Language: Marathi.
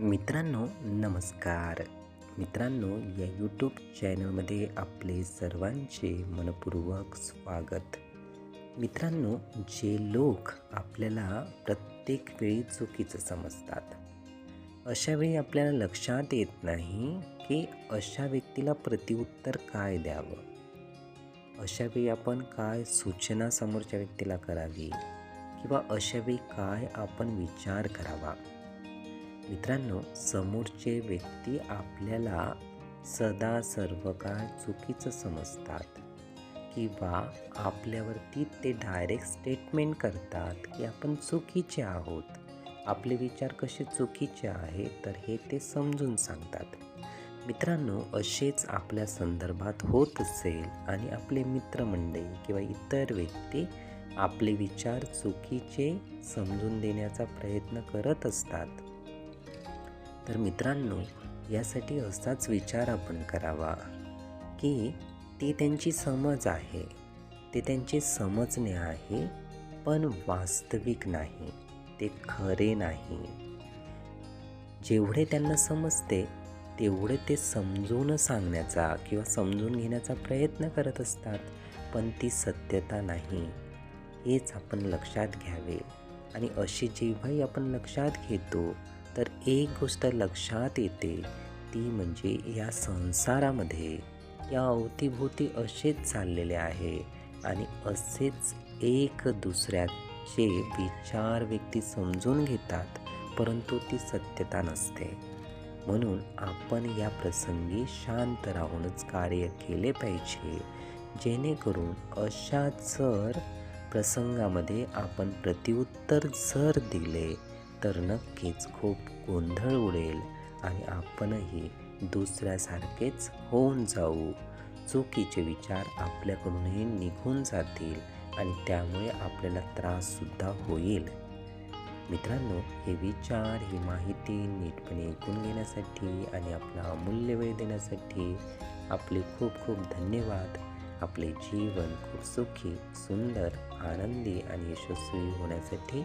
मित्रांनो नमस्कार. मित्रांनो या यूट्यूब चॅनलमध्ये आपले सर्वांचे मनपूर्वक स्वागत. मित्रांनो जे लोक आपल्याला प्रत्येक वेळी चुकीचं समजतात अशावेळी आपल्याला लक्षात येत नाही की अशा व्यक्तीला प्रतिउत्तर काय द्यावं? अशावेळी आपण काय सूचना समोरच्या व्यक्तीला करावी? किंवा अशावेळी काय आपण विचार करावा? मित्रांनो समोरचे व्यक्ती आपल्याला सदा सर्व काळ चुकीचं समजतात किंवा आपल्यावरती ते डायरेक्ट स्टेटमेंट करतात की आपण चुकीचे आहोत. आपले विचार कसे चुकीचे आहेत तर हे ते समजून सांगतात. मित्रांनो असेच आपल्या संदर्भात होत असेल आणि आपले मित्रमंडळी किंवा इतर व्यक्ती आपले विचार चुकीचे समजून देण्याचा प्रयत्न करत असतात. तर मित्रांनो यासाठी असाच विचार आपण करावा की ती त्यांची समज आहे ते त्यांचे समजणे आहे पण वास्तविक नाही ते खरे नाही. जेवढे त्यांना समजते तेवढे ते समजून सांगण्याचा किंवा समजून घेण्याचा प्रयत्न करत असतात पण ती सत्यता नाही हेच आपण लक्षात घ्यावे. आणि अशी जेव्हाही आपण लक्षात घेतो तर एक गोष्ट लक्षात येते ती म्हणजे या संसारामध्ये या अवतीभोवती असेच चाललेले आहे आणि असेच एक दुसऱ्याचे विचार व्यक्ती समजून घेतात परंतु ती सत्यता नसते. म्हणून आपण या प्रसंगी शांत राहूनच कार्य केले पाहिजे जेणेकरून अशा जर प्रसंगामध्ये आपण प्रत्युत्तर जर दिले तर नक्कीच खूप गोंधळ उडेल आणि आपणही दुसऱ्यासारखेच होऊन जाऊ. चुकीचे विचार आपल्याकडूनही निघून जातील आणि त्यामुळे आपल्याला त्राससुद्धा होईल. मित्रांनो हे विचार ही माहिती नीटपणे ऐकून घेण्यासाठी आणि आपला अमूल्य वेळ देण्यासाठी आपले खूप खूप धन्यवाद. आपले जीवन खूप सुखी सुंदर आनंदी आणि यशस्वी होण्यासाठी